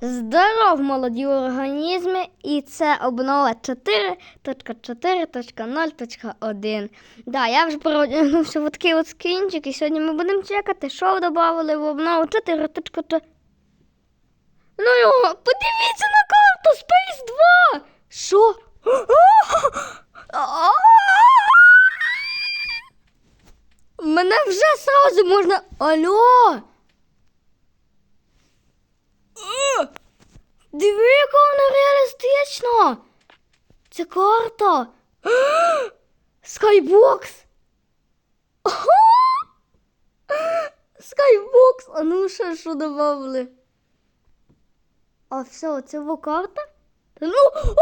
Здоров, молоді організми, і це обнова 4.4.0.1. Да, я вже продягнувся в такий от скінчик, і сьогодні ми будемо чекати, що додавали в обнову 4.4. Ну його, подивіться на карту Space 2! Що? Мене вже сразу можна. Алло! Е, Диви, яка вона реалістична! Це карта! Скайбокс! Скайбокс! А ну ще що добавили? А все, це во карта? Та ну! О!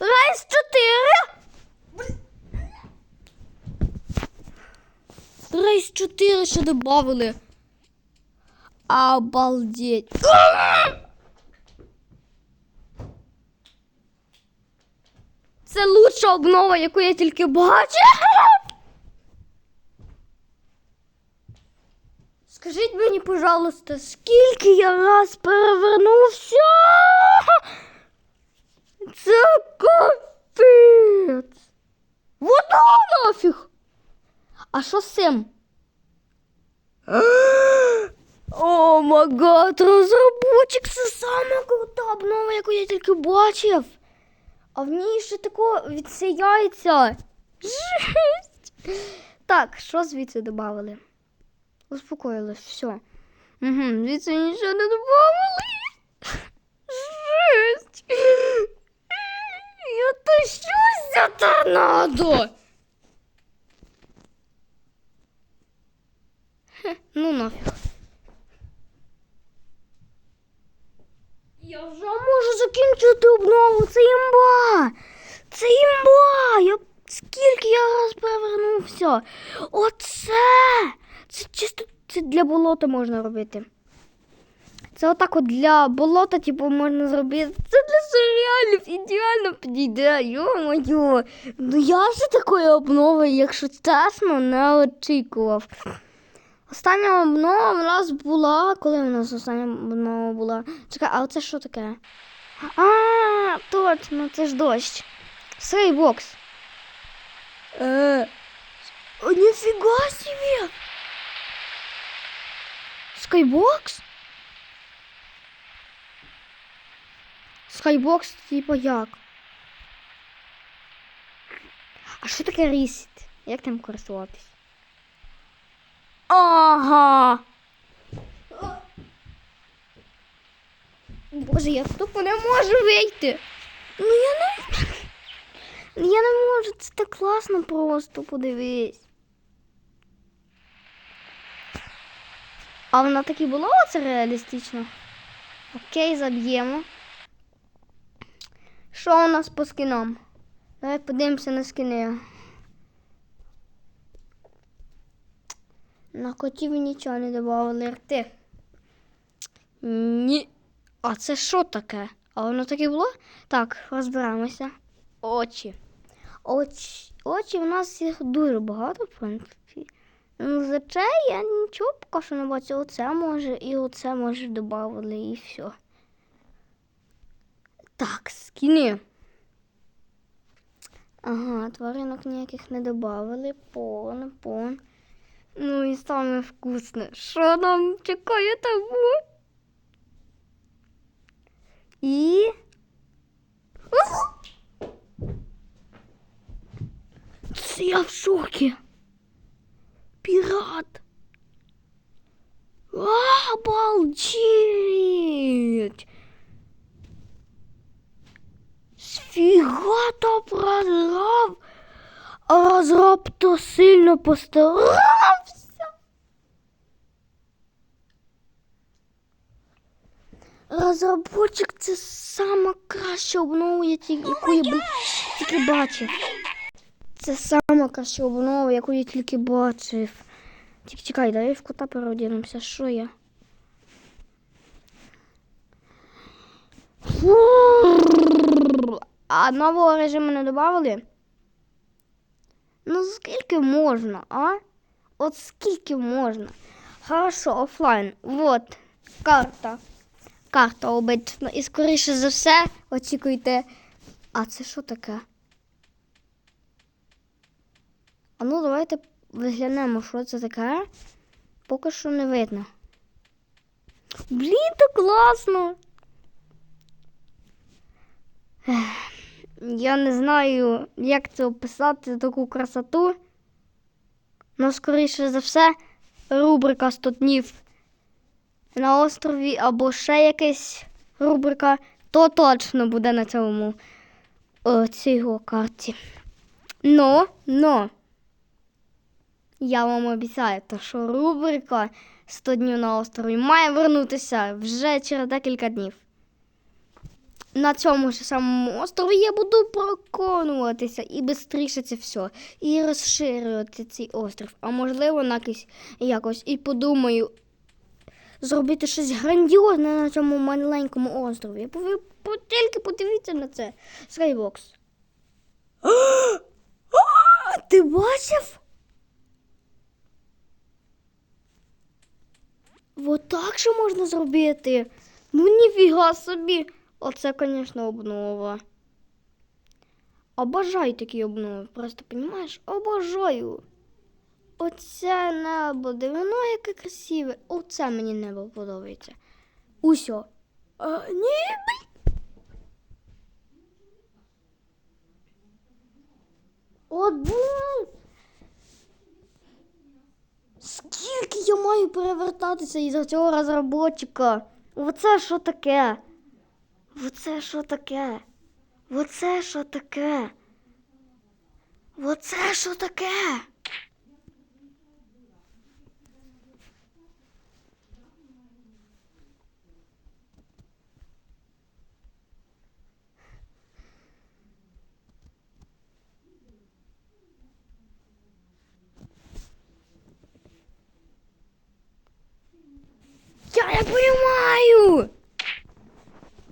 Райс 4! Рейс 4 ще добавили. Обалдеть. Це лучша обнова, яку я тільки бачу. Скажіть мені, пожалуйста, скільки я раз перевернувся? Це капець. Вода нафіг. А що з цим? О магад, розробочик, це сама крута обнова, яку я тільки бачив. А в ній ще тако відсіяється. Жесть. Так, що звідси додали? Успокоїлась, все. Угу, звідси нічого не додали. Жесть. Я тащусь за торнадо. Ну нафіг. Я вже можу закінчити обнову. Це імба. Це імба. Я... Скільки я раз перевернувся. Оце. Це чисто це для болота можна робити. Це отак от для болота, типу, можна зробити. Це для серіалів ідеально підійде. Йо-моє. Ну я ж такої обнови, якщо чесно, не очікував. Остання обнова в нас була. Коли у нас остання обнова була? Чекай, а це що таке? А, точно, це ж дощ. Сейбокс. Е. Ніфіга собі! Скайбокс? Скайбокс, типа як? А що таке рісіт? Як там користуватись? Ага. Боже, я тупо не можу вийти. Ну я не. Я не можу, це так класно просто подивись. А вона так і було це реалістично? Окей, заб'ємо. Що у нас по скінам? Давай подивимося на скини. На котів нічого не додавали рти. Ні. А це що таке? А воно таке було? Так, розберемося. Очі. Очі. Очі в нас їх дуже багато, в принципі. Ну, за це я нічого поки що не бачу. Оце може і оце може додавали і все. Так, скіни. Ага, тваринок ніяких не додавали. Пон, пон. Ну і саме вкусне. Що нам чекає тому? І. Це я в шокі. Пірат. Обалдеть! Сфіга то прозрав, а розраб то сильно постарався. Розробочик це сама краща обнова, яку я тільки бачив. Це сама краща обнова, яку я тільки бачив. Тільки чекай, дай в кота переодінемося. Що я? А нового режиму не додавали? Ну скільки можна, а? От скільки можна? Хорошо, офлайн. Вот карта. Карта обично. І скоріше за все очікуйте. А це що таке? А ну давайте виглянемо, що це таке. Поки що не видно. Блін, так класно. Я не знаю, як це описати таку красоту. Ну, скоріше за все, рубрика 100 днів на острові або ще якась рубрика, то точно буде на цьому о, цій його карті. Ну, ну, я вам обіцяю, то що рубрика 100 днів на острові має вернутися вже через декілька днів. На цьому ж самому острові я буду проконуватися і швидше це все. І розширювати цей острів. А можливо, на якийсь, якось і подумаю зробити щось грандіозне на цьому маленькому острові. Ви тільки подивіться на це. Скайбокс. Ти бачив? Вот так же можна зробити. Ну ніфіга собі. Оце, звісно, обнова. Обожаю такі обнови. Просто понімаєш? Обожаю. Оце небо, диви, ну яке красиве. Оце мені небо подобається. Усьо. А, ні, блін. Скільки я маю перевертатися із цього розробочика? Оце що таке? Оце що таке? Оце що таке? Оце що таке? Я не понимаю.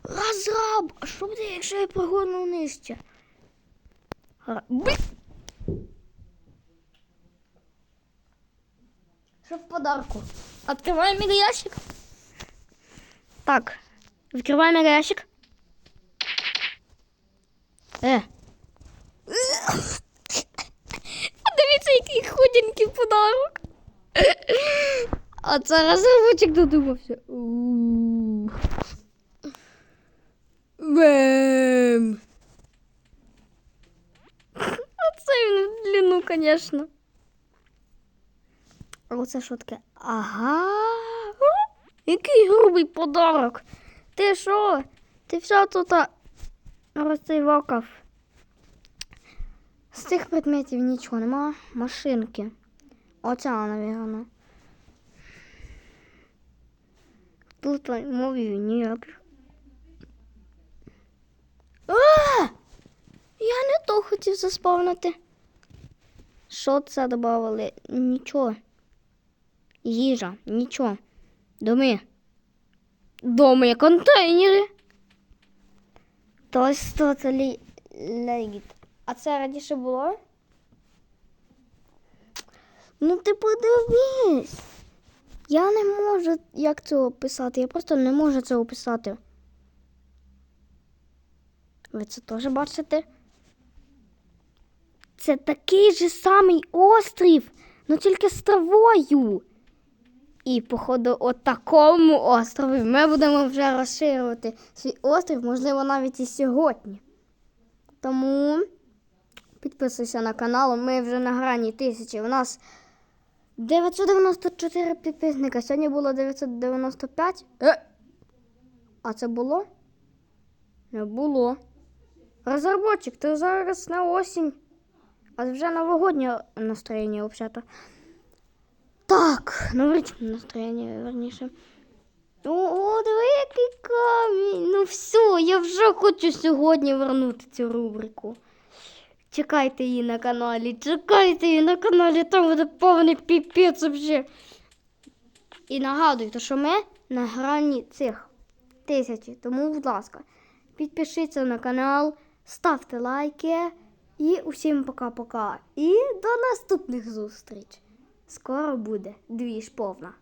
Розраб, а що буде, якщо я прогону нижче? Що в подарку? Открываем мега ящик. Так, відкриваємо мега ящик. Е. Подивіться, який худенький подарок. А це розробочик додумався. Бем. Оце він в длину, звісно. А оце що таке? Ага. Який грубий подарок. Ти що? Ти все тут розцейвакав. З цих предметів нічого нема. Машинки. Оця, напевно. Тут мовів ніяких. А! Я не то хотів заспавнити. Що це додавали? Нічого. Їжа, нічого. Доми. Доми, контейнери. То це лі... легіт. А це раніше було? Ну ти подивись. Я не можу як це описати. Я просто не можу це описати. Ви це теж бачите? Це такий же самий острів, ну тільки з травою. І, походу, от такому острові ми будемо вже розширювати свій острів, можливо, навіть і сьогодні. Тому підписуйся на канал. Ми вже на грані тисячі. У нас 994 підписника. Сьогодні було 995. Е! А це було? Не було. Розробочик, ти зараз на осінь. А вже новогоднє настроєння, взагалі. Так, новорічне настроєння, верніше. О, диви, який камінь. Ну все, я вже хочу сьогодні вернути цю рубрику. Чекайте її на каналі, чекайте її на каналі, там буде повний піпець взагалі. І нагадуйте, що ми на грані цих тисячі. Тому, будь ласка, підпишіться на канал, ставте лайки. І усім пока-пока. І до наступних зустріч. Скоро буде двіж повна.